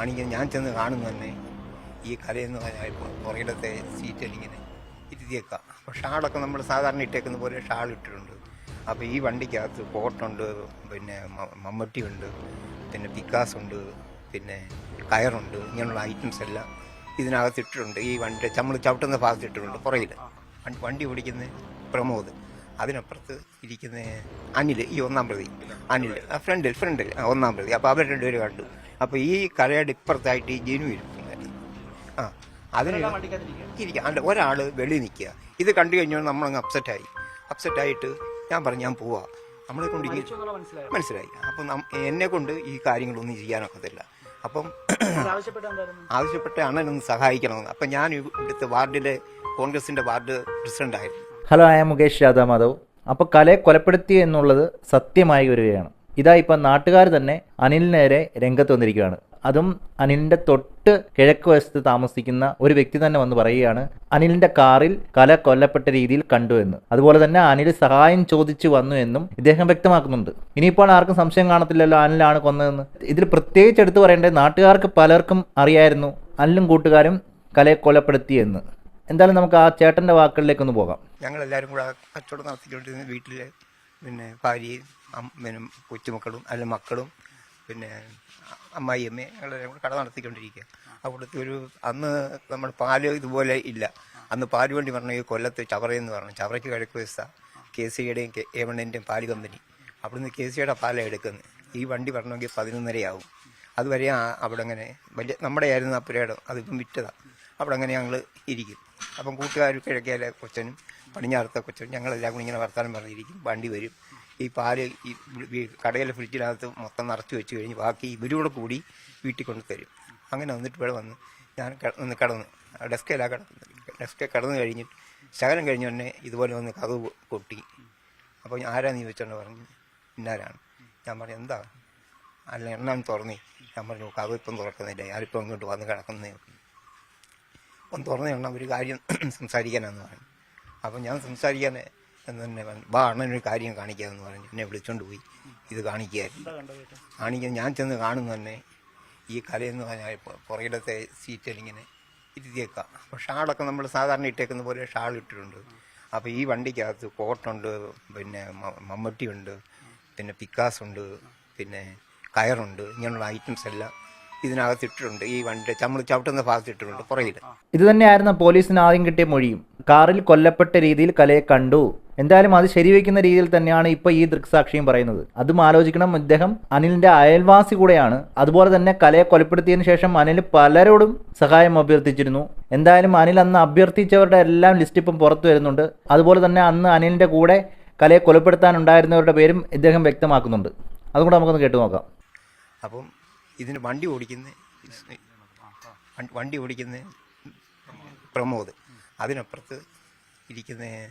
ആണെങ്കിൽ ഞാൻ ചെന്ന് കാണുന്നു തന്നെ. ഈ കലയെന്ന് പറഞ്ഞാൽ സീറ്റ് ഇങ്ങനെ ഇരുത്തിയേക്കാം. അപ്പോൾ ഷാളൊക്കെ നമ്മൾ സാധാരണ ഇട്ടേക്കുന്ന പോലെ ഷാൾ ഇട്ടിട്ടുണ്ട്. അപ്പോൾ ഈ വണ്ടിക്കകത്ത് കോട്ടുണ്ട് പിന്നെ മമ്മട്ടിയുണ്ട് പിന്നെ പിക്കാസ് ഉണ്ട് പിന്നെ കയറുണ്ട് ഇങ്ങനെയുള്ള ഐറ്റംസ് എല്ലാം ഇതിനകത്ത് ഇട്ടിട്ടുണ്ട്. ഈ വണ്ടി നമ്മൾ ചവിട്ടുന്ന ഭാഗത്ത് ഇട്ടിട്ടുണ്ട് പുറകിൽ വണ്ടി- ഓടിക്കുന്ന പ്രമോദ് അതിനപ്പുറത്ത് ഇരിക്കുന്ന അനിൽ ഈ ഒന്നാം പ്രതി. അനിൽ ഫ്രണ്ടിൽ ഫ്രണ്ടിൽ ഒന്നാം പ്രതി. അപ്പോൾ അവർ രണ്ടുപേരും കണ്ടു. അപ്പോൾ ഈ കരയുടെ ഇപ്പുറത്തായിട്ട് ഈ ജീനു ഇരിക്കുന്നത്. ആ അതിന് ഇരിക്കുക. അല്ല ഒരാൾ വെളി നിൽക്കുക. ഇത് കണ്ടു കഴിഞ്ഞാൽ നമ്മളങ്ങ് അപ്സെറ്റായി അപ്സെറ്റായിട്ട് ഞാൻ പറഞ്ഞു ഞാൻ പോവാ. നമ്മളെ കൊണ്ട് മനസ്സിലായി? അപ്പം നം- എന്നെ കൊണ്ട് ഈ കാര്യങ്ങളൊന്നും ചെയ്യാനൊക്കത്തില്ല. അപ്പം ആവശ്യപ്പെട്ട അണ്ണനൊന്ന് സഹായിക്കണമെന്ന്. അപ്പം ഞാൻ ഇവിടുത്തെ വാർഡിലെ കോൺഗ്രസിന്റെ ward പ്രസിഡന്റായിരുന്നു hello I am Mukesh Radhamadhav. അപ്പോൾ കലയെ കൊലപ്പെടുത്തി എന്നുള്ളത് സത്യമായി വരികയാണ്. ഇതാ ഇപ്പം നാട്ടുകാർ തന്നെ അനിലിനെതിരെ രംഗത്ത് വന്നിരിക്കുകയാണ്. അതും അനിലിന്റെ തൊട്ട് കിഴക്ക് വശത്ത് താമസിക്കുന്ന ഒരു വ്യക്തി തന്നെ വന്ന് പറയുകയാണ് അനിലിന്റെ കാറിൽ കല കൊല്ലപ്പെട്ട രീതിയിൽ കണ്ടു എന്ന്. അതുപോലെ തന്നെ അനിൽ സഹായം ചോദിച്ചു വന്നു എന്നും ഇദ്ദേഹം വ്യക്തമാക്കുന്നുണ്ട്. ഇനിയിപ്പോൾ ആർക്കും സംശയം കാണത്തില്ലല്ലോ അനിലാണ് കൊന്നതെന്ന്. ഇതിൽ പ്രത്യേകിച്ച് എടുത്തു പറയേണ്ടത് നാട്ടുകാർക്ക് പലർക്കും അറിയായിരുന്നു അനിലും കൂട്ടുകാരും കലയെ കൊലപ്പെടുത്തി എന്ന്. എന്തായാലും നമുക്ക് ആ ചേട്ടന്റെ വാക്കുകളിലേക്ക് ഒന്ന് പോകാം. ഞങ്ങൾ എല്ലാവരും കൂടെ കച്ചവടം നടത്തിക്കൊണ്ടിരുന്ന വീട്ടിലെ പിന്നെ ഭാര്യയും പിന്നെ കൊച്ചുമക്കളും അല്ല മക്കളും പിന്നെ അമ്മായിയമ്മയും ഞങ്ങളെല്ലാം കൂടെ കട നടത്തിക്കൊണ്ടിരിക്കുക. അവിടുത്തെ ഒരു അന്ന് നമ്മൾ പാൽ ഇതുപോലെ ഇല്ല. അന്ന് പാൽ വണ്ടി പറഞ്ഞ കൊല്ലത്ത് ചവറയെന്ന് പറഞ്ഞു. ചവറയ്ക്ക് കിഴക്ക് വശത്ത കെ സിയുടെയും എ വണ്ണിന്റെയും പാൽ കമ്പനി. അവിടുന്ന് കെ സിയുടെ പാലാണ് എടുക്കുന്നത്. ഈ വണ്ടി പറഞ്ഞെങ്കിൽ പതിനൊന്നരയാവും. അതുവരെ അവിടെ അങ്ങനെ വലിയ നമ്മുടെ ആയിരുന്നു ആ പുരയിടം. അതിപ്പം വിറ്റതാണ് അവിടെ അങ്ങനെ ഞങ്ങൾ ഇരിക്കും. അപ്പം കൂട്ടുകാർ കിഴക്കേലെ കൊച്ചനും പടിഞ്ഞാറത്തെ കൊച്ചനും ഞങ്ങളെല്ലാം കൂടി ഇങ്ങനെ വർത്താനം പറഞ്ഞിരിക്കും. വണ്ടി വരും. ഈ പാൽ ഈ കടയിലെ ഫ്രിഡ്ജിനകത്ത് മൊത്തം നിറച്ച് വെച്ച് കഴിഞ്ഞ് ബാക്കി ഇവരോട് കൂടി വീട്ടിൽ കൊണ്ട് തരും അങ്ങനെ വന്നിട്ട് ഇവിടെ വന്ന് ഞാൻ ഒന്ന് കടന്ന് ഡെസ്കയിലാണ് കിടക്കുന്നത് ഡെസ്കെ കടന്നു കഴിഞ്ഞിട്ട് ശകലം കഴിഞ്ഞ ഉടനെ ഇതുപോലെ വന്ന് കഥവ് കൊട്ടി അപ്പോൾ ഞാൻ നീ ചോദിച്ചോണ്ട് പറഞ്ഞു ഇന്നാരാണ്? ഞാൻ പറഞ്ഞു എന്താ? അല്ല എണ്ണാൻ തുറന്നി. ഞാൻ പറഞ്ഞു കഥ ഇപ്പം തുറക്കുന്നില്ല. ഞാനിപ്പോൾ ഇങ്ങോട്ട് വന്ന് കിടക്കുന്നേ ഒന്ന് തുറന്നു എണ്ണം ഒരു കാര്യം സംസാരിക്കാനാന്ന് പറഞ്ഞു. അപ്പം ഞാൻ സംസാരിക്കാൻ എന്ന് തന്നെ പറഞ്ഞു വാ അണ്ണനൊരു കാര്യം കാണിക്കാമെന്ന് പറഞ്ഞു എന്നെ വിളിച്ചോണ്ട് പോയി. ഇത് കാണിക്കുകയായിരുന്നു കാണിക്കാൻ ഞാൻ ചെന്ന് കാണുന്നു തന്നെ. ഈ കലയെന്ന് പറഞ്ഞാൽ പുറകിടത്തെ സീറ്റിലിങ്ങനെ ഇരുത്തിയേക്കാം. അപ്പോൾ ഷാളൊക്കെ നമ്മൾ സാധാരണ ഇട്ടേക്കുന്ന പോലെ ഷാൾ ഇട്ടിട്ടുണ്ട്. അപ്പോൾ ഈ വണ്ടിക്കകത്ത് കോട്ടുണ്ട് പിന്നെ മമ്മട്ടിയുണ്ട് പിന്നെ പിക്കാസുണ്ട് പിന്നെ കയറുണ്ട് ഇങ്ങനെയുള്ള ഐറ്റംസ് എല്ലാം ഇതിനകത്ത് ഇട്ടിട്ടുണ്ട് ഈ വണ്ടി നമ്മൾ ചവിട്ടുന്ന ഭാഗത്ത് ഇട്ടിട്ടുണ്ട് പുറകിൽ ഇത് തന്നെയായിരുന്നു പോലീസിന് ആദ്യം കിട്ടിയ മൊഴിയും. കാറിൽ കൊല്ലപ്പെട്ട രീതിയിൽ കലയെ കണ്ടു. എന്തായാലും അത് ശരിവെക്കുന്ന രീതിയിൽ തന്നെയാണ് ഇപ്പൊ ഈ ദൃക്സാക്ഷിയും പറയുന്നത്. അതും ആലോചിക്കണം. ഇദ്ദേഹം അനിലിന്റെ അയൽവാസി കൂടെയാണ്. അതുപോലെ തന്നെ കലയെ കൊലപ്പെടുത്തിയതിനു ശേഷം അനിൽ പലരോടും സഹായം അഭ്യർത്ഥിച്ചിരുന്നു. എന്തായാലും അനിൽ അന്ന് അഭ്യർത്ഥിച്ചവരുടെ എല്ലാം ലിസ്റ്റ് ഇപ്പം പുറത്തു വരുന്നുണ്ട്. അതുപോലെ തന്നെ അന്ന് അനിലിന്റെ കൂടെ കലയെ കൊലപ്പെടുത്താനുണ്ടായിരുന്നവരുടെ പേരും ഇദ്ദേഹം വ്യക്തമാക്കുന്നുണ്ട്. അതുകൂടെ നമുക്കൊന്ന് കേട്ടു നോക്കാം. അപ്പം ഇതിന് വണ്ടി ഓടിക്കുന്ന വണ്ടി- ഓടിക്കുന്ന പ്രമോദ്. അതിനപ്പുറത്ത് ഇരിക്കുന്ന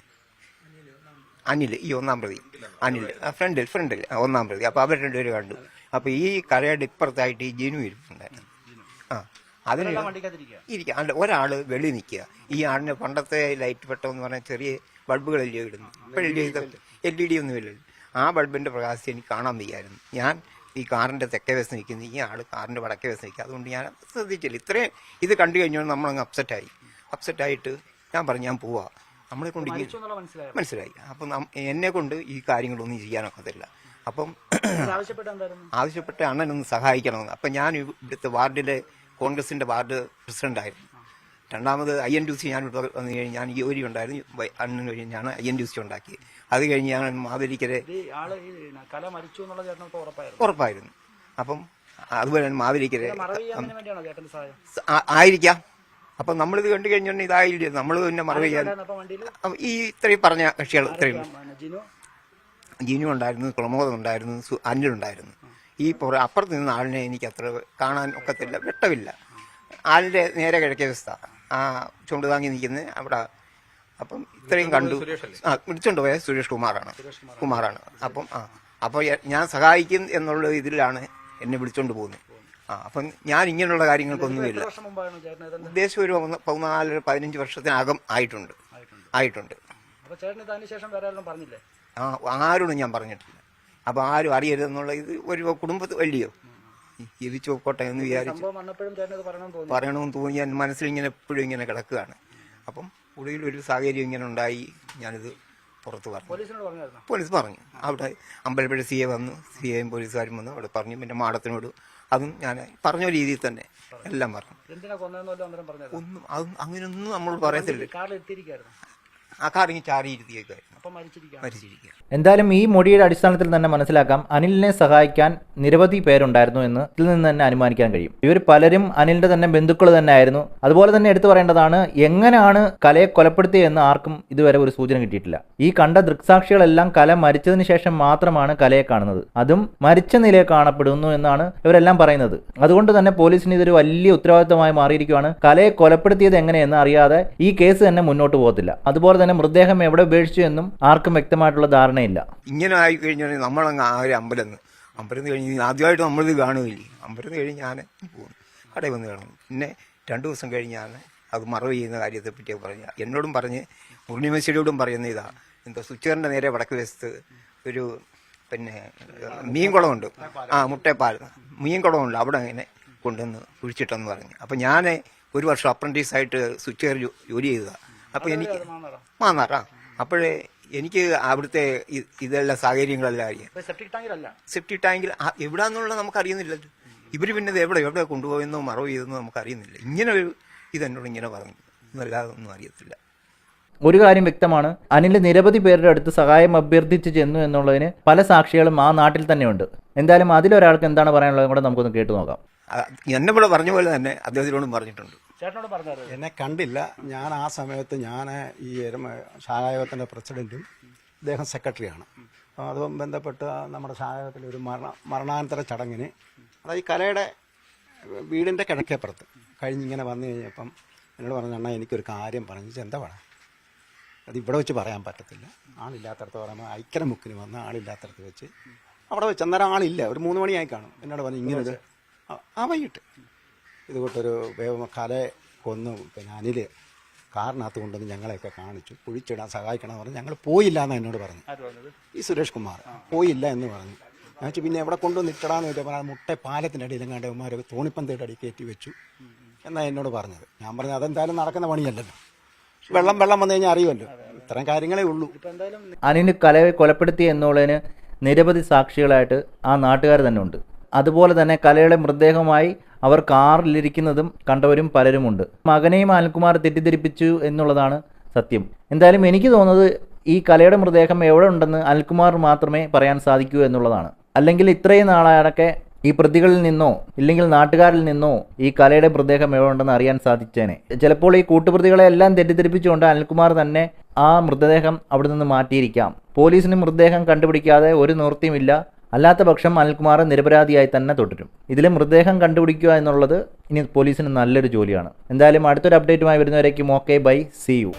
അനിൽ ഈ ഒന്നാം പ്രതി. അനിൽ ഫ്രണ്ടിൽ ഫ്രണ്ടിൽ. ഒന്നാം പ്രതി. അപ്പോൾ അവർ രണ്ടുപേരും കണ്ടു. അപ്പോൾ ഈ കരയുടെ ഇപ്പുറത്തായിട്ട് ഈ ജിനു ഇരിപ്പുണ്ടായിരുന്നു. ആ അതിന് ഇരിക്കുക. അല്ല ഒരാൾ വെളി നിൽക്കുക. ഈ ആളിന് പണ്ടത്തെ ലൈറ്റ് വെട്ടം എന്ന് പറഞ്ഞാൽ ചെറിയ ബൾബുകളല്ലേ ഇടുന്നു ഇപ്പോൾ L D L E D ഒന്നും ഇല്ലല്ലോ. ആ ബൾബിന്റെ പ്രകാശം എനിക്ക് കാണാൻ വയ്യായിരുന്നു. ഞാൻ ഈ കാറിന്റെ തെക്കേ വശം നിൽക്കുന്നു ഈ ആൾ കാറിന്റെ വടക്കേ വശം നിൽക്കുക. അതുകൊണ്ട് ഞാൻ ശ്രദ്ധിച്ചില്ല. ഇത്രയും ഇത് കണ്ടു കഴിഞ്ഞാൽ നമ്മളങ്ങ് അപ്സെറ്റായി അപ്സെറ്റായിട്ട് ഞാൻ പറഞ്ഞു ഞാൻ പോവാ. നമ്മളെ കൊണ്ട് മനസ്സിലായോ? അപ്പം എന്നെ കൊണ്ട് ഈ കാര്യങ്ങളൊന്നും ചെയ്യാനൊക്കത്തില്ല. അപ്പം ആവശ്യപ്പെട്ട അണ്ണനൊന്ന് സഹായിക്കണമെന്ന്. അപ്പം ഞാൻ ഇവിടുത്തെ വാർഡിലെ കോൺഗ്രസിന്റെ വാർഡ് പ്രസിഡന്റായിരുന്നു. രണ്ടാമത് ഐ എൻ ഡി സി ഞാൻ വന്നു കഴിഞ്ഞ് ഞാൻ ഈ ജോലി ഉണ്ടായിരുന്നു അണ്ണൻ വഴി ഞാൻ ഐ എൻ ഡി സി ഉണ്ടാക്കിയത് അത് കഴിഞ്ഞ് ഞാൻ മാവേലിക്കരെ ഉറപ്പായിരുന്നു. അപ്പം അതുപോലെ തന്നെ മാവേലിക്കരെ ആയിരിക്കാം. അപ്പം നമ്മളിത് കണ്ടു കഴിഞ്ഞാൽ ഇതായില്ല നമ്മൾ പിന്നെ മറവ് ഈ ഇത്രയും പറഞ്ഞ കക്ഷികൾ ഇത്രയും. ജിനു? ഉണ്ടായിരുന്നു കുളമോദം ഉണ്ടായിരുന്നു അന്നിലുണ്ടായിരുന്നു അനിലുണ്ടായിരുന്നു ഈ പുറ അപ്പുറത്ത് നിന്ന് ആളിനെ എനിക്ക് അത്ര കാണാൻ ഒക്കത്തില്ല വെട്ടമില്ല. ആളിന്റെ നേരെ കിഴക്കേ വ്യവസ്ഥ ആ ചുണ്ട് താങ്ങി നിൽക്കുന്നത് അവിടെ. അപ്പം ഇത്രയും കണ്ടു. ആ വിളിച്ചോണ്ട് പോയ സുരേഷ് കുമാറാണ്. കുമാറാണ്. അപ്പം ആ അപ്പോൾ ഞാൻ സഹായിക്കും എന്നുള്ള ഇതിലാണ് എന്നെ വിളിച്ചോണ്ട് പോകുന്നത് ആ അപ്പം ഞാൻ ഇങ്ങനെയുള്ള കാര്യങ്ങൾക്കൊന്നുമില്ല ഉദ്ദേശം ഒരു പതിന- പതിനാല് പതിനഞ്ച് വർഷത്തിനകം ആയിട്ടുണ്ട്. ആയിട്ടുണ്ട്. ആ ആരോടും ഞാൻ പറഞ്ഞിട്ടില്ല. അപ്പോൾ ആരും അറിയരുതെന്നുള്ള ഇത് ഒരു കുടുംബത്തിൽ വലിയോ ജീവിച്ചു പോട്ടെ എന്ന് വിചാരിച്ചു പറയണമെന്ന് തോന്നി. ഞാൻ മനസ്സിൽ ഇങ്ങനെ എപ്പോഴും ഇങ്ങനെ കിടക്കുകയാണ്. അപ്പം ഒടുവിൽ ഒരു സാഹചര്യം ഇങ്ങനെ ഉണ്ടായി. ഞാനിത് പുറത്ത് പറഞ്ഞു. പോലീസ് പറഞ്ഞു. അവിടെ അമ്പലപ്പുഴ സി എ വന്നു. സി എയും പോലീസുകാരും വന്നു. അവിടെ പറഞ്ഞു. പിന്നെ മാഡത്തിനോട് അതും ഞാൻ പറഞ്ഞ രീതിയിൽ തന്നെ എല്ലാം പറഞ്ഞു. ഒന്നും അങ്ങനെയൊന്നും നമ്മൾ പറയത്തില്ല. ആ കാറിങ്ങി ചാരി ഇരുത്തിയേക്കായിരുന്നു അപ്പം മരിച്ചിരിക്കുകയാണ്. മരിച്ചിരിക്കുക എന്തായാലും ഈ മൊഴിയുടെ അടിസ്ഥാനത്തിൽ തന്നെ മനസ്സിലാക്കാം അനിലിനെ സഹായിക്കാൻ നിരവധി പേരുണ്ടായിരുന്നു എന്ന് ഇതിൽ നിന്ന് തന്നെ അനുമാനിക്കാൻ കഴിയും. ഇവർ പലരും അനിലിന്റെ തന്നെ ബന്ധുക്കൾ തന്നെ ആയിരുന്നു അതുപോലെ തന്നെ എടുത്തു പറയേണ്ടതാണ് എങ്ങനെയാണ് കലയെ കൊലപ്പെടുത്തിയെന്ന് ആർക്കും ഇതുവരെ ഒരു സൂചന കിട്ടിയിട്ടില്ല. ഈ കണ്ട ദൃക്സാക്ഷികളെല്ലാം കല മരിച്ചതിന് ശേഷം മാത്രമാണ് കലയെ കാണുന്നത്. അതും മരിച്ച നിലയെ കാണപ്പെടുന്നു എന്നാണ് ഇവരെല്ലാം പറയുന്നത്. അതുകൊണ്ട് തന്നെ പോലീസിന് ഇതൊരു വലിയ ഉത്തരവാദിത്തമായി മാറിയിരിക്കുകയാണ് കലയെ കൊലപ്പെടുത്തിയത് എങ്ങനെയെന്ന് അറിയാതെ ഈ കേസ് തന്നെ മുന്നോട്ട് പോകത്തില്ല. അതുപോലെ തന്നെ മൃതദേഹം എവിടെ ഉപേക്ഷിച്ചു എന്നും ആർക്കും വ്യക്തമായിട്ടുള്ള ധാരണയില്ല. ഇങ്ങനെ ആയി കഴിഞ്ഞാൽ നമ്മളങ്ങ് ആ ഒരു അമ്പലം അമ്പലം കഴിഞ്ഞ് ആദ്യമായിട്ട് നമ്മളിത് കാണുകയില്ലേ. അമ്പലം കഴിഞ്ഞ് ഞാൻ പോകും കടയിൽ വന്ന് കാണും പിന്നെ രണ്ട് ദിവസം കഴിഞ്ഞാണ് അത് മറവ് ചെയ്യുന്ന കാര്യത്തെ പറ്റി പറഞ്ഞ. എന്നോടും പറഞ്ഞ് പൂർണിമശ്ശേരിയോടും പറയുന്ന ഇതാ. എന്താ സ്വിച്ചറിന്റെ നേരെ വടക്ക് വശത്ത് ഒരു പിന്നെ മീൻകുളമുണ്ട്. ആ മുട്ടേപ്പാൽ. മീൻകുളമുണ്ട്. അവിടെ അങ്ങനെ കൊണ്ടുവന്ന് കുഴിച്ചിട്ടെന്ന് പറഞ്ഞു. അപ്പം ഞാൻ ഒരു വർഷം അപ്രന്റീസായിട്ട് സ്വിച്ചർ ജോലി ചെയ്തതാണ് അപ്പോൾ എനിക്ക് മാന്നാറോ. അപ്പോഴേ എനിക്ക് അവിടുത്തെ ഇതല്ല സാഹചര്യങ്ങളെല്ലാം അറിയാം. സെപ്റ്റിക് ടാങ്കിൽ എവിടാന്നുള്ള നമുക്ക് നമുക്കറിയുന്നില്ലല്ലോ ഇവർ പിന്നെ ഇത് എവിടെ എവിടെ കൊണ്ടുപോയെന്നോ മറവ് ചെയ്തെന്നോ നമുക്കറിയുന്നില്ല. ഇങ്ങനെ ഒരു ഇതെന്നോട് ഇങ്ങനെ പറഞ്ഞു. എന്നല്ലാതെ ഒന്നും അറിയത്തില്ല. ഒരു കാര്യം വ്യക്തമാണ്. അനിൽ നിരവധി പേരുടെ അടുത്ത് സഹായം അഭ്യർത്ഥിച്ച് ചെന്നു എന്നുള്ളതിന് പല സാക്ഷികളും ആ നാട്ടിൽ തന്നെയുണ്ട്. എന്തായാലും അതിലൊരാൾക്ക് എന്താണ് പറയാനുള്ളത് കൂടെ നമുക്കൊന്ന് കേട്ടു നോക്കാം. എന്നെ ഇവിടെ പറഞ്ഞ പോലെ തന്നെ അദ്ദേഹത്തിനോടും പറഞ്ഞിട്ടുണ്ട്. ചേട്ടനോട് പറഞ്ഞത് എന്നെ കണ്ടില്ല. ഞാൻ ആ സമയത്ത് ഞാൻ ഈ എരുമ ശാഖായോഗത്തിന്റെ പ്രസിഡന്റും അദ്ദേഹം സെക്രട്ടറിയാണ്. അപ്പോൾ അതും ബന്ധപ്പെട്ട് നമ്മുടെ ശാഖായോഗത്തിൽ ഒരു മരണ മരണാനന്തര ചടങ്ങിന് അതായത് ഈ കലയുടെ വീടിന്റെ കിഴക്കേപ്പുറത്ത് കഴിഞ്ഞിങ്ങനെ വന്നു കഴിഞ്ഞപ്പം എന്നോട് പറഞ്ഞു അണ്ണാ എനിക്കൊരു കാര്യം പറഞ്ഞു "ഇത് എന്താ വേണം അത് ഇവിടെ വെച്ച് പറയാൻ പറ്റത്തില്ല. ആളില്ലാത്തടത്ത് പറയുമ്പോൾ ഐക്കര മുക്കിന് വന്ന് ആളില്ലാത്തടത്ത് വെച്ച് അവിടെ വെച്ച് അന്നേരം ആളില്ല. ഒരു മൂന്ന് മണിയായി കാണും. എന്നോട് പറഞ്ഞു ഇങ്ങനെ ആ വൈകിട്ട്. ഇതുകൊണ്ടൊരു വേവ കലയെ കൊന്നു പിന്നെ അനിൽ കാറിനകത്ത് കൊണ്ടുവന്ന് ഞങ്ങളെയൊക്കെ കാണിച്ചു. കുഴിച്ചിടാൻ സഹായിക്കണം എന്ന് പറഞ്ഞ് ഞങ്ങൾ പോയില്ല എന്ന് എന്നോട് പറഞ്ഞു. ഈ സുരേഷ് കുമാർ. പോയില്ല എന്ന് പറഞ്ഞു. ഞാൻ വെച്ചു പിന്നെ എവിടെ കൊണ്ടുവന്ന് ഇട്ടടാന്ന് ചോദിച്ചപ്പോൾ മുട്ട പാലത്തിന്റെ അടിയിൽ എങ്ങാണ്ട് ഉമാരെ തോണിപ്പന്തയുടെ അടി കയറ്റി വെച്ചു എന്നാണ് എന്നോട് പറഞ്ഞത്. ഞാൻ പറഞ്ഞു അതെന്തായാലും നടക്കുന്ന പണിയല്ലല്ലോ. വെള്ളം വെള്ളം വന്നു കഴിഞ്ഞാൽ അറിയുമല്ലോ. ഇത്തരം കാര്യങ്ങളേ ഉള്ളൂ. അനിന് കലയെ കൊലപ്പെടുത്തി എന്നുള്ളതിന് നിരവധി സാക്ഷികളായിട്ട് ആ നാട്ടുകാർ തന്നെ ഉണ്ട്. അതുപോലെ തന്നെ കലയുടെ മൃതദേഹമായി അവർ കാറിലിരിക്കുന്നതും കണ്ടവരും പലരുമുണ്ട്. മകനെയും അനിൽകുമാർ തെറ്റിദ്ധരിപ്പിച്ചു എന്നുള്ളതാണ് സത്യം. എന്തായാലും എനിക്ക് തോന്നുന്നത് ഈ കലയുടെ മൃതദേഹം എവിടെ ഉണ്ടെന്ന് അനിൽകുമാർ മാത്രമേ പറയാൻ സാധിക്കൂ എന്നുള്ളതാണ്. അല്ലെങ്കിൽ ഇത്രയും നാളായൊക്കെ ഈ പ്രതികളിൽ നിന്നോ ഇല്ലെങ്കിൽ നാട്ടുകാരിൽ നിന്നോ ഈ കലയുടെ മൃതദേഹം എവിടെ ഉണ്ടെന്ന് അറിയാൻ സാധിച്ചേനെ. ചിലപ്പോൾ ഈ കൂട്ടുപ്രതികളെ എല്ലാം തെറ്റിദ്ധരിപ്പിച്ചുകൊണ്ട് അനിൽകുമാർ തന്നെ ആ മൃതദേഹം അവിടെ നിന്ന് മാറ്റിയിരിക്കാം. പോലീസിന് മൃതദേഹം കണ്ടുപിടിക്കാതെ ഒരു നിവൃത്തിയുമില്ല. അല്ലാത്ത പക്ഷം അനിൽകുമാർ നിരപരാധിയായി തന്നെ തുടരും. ഇതിലെ മൃതദേഹം കണ്ടുപിടിക്കുക എന്നുള്ളത് ഇനി പോലീസിന് നല്ലൊരു ജോലിയാണ്. എന്തായാലും അടുത്തൊരു അപ്ഡേറ്റുമായി വരുന്നവരേക്കും ഓക്കെ ബൈ സി യു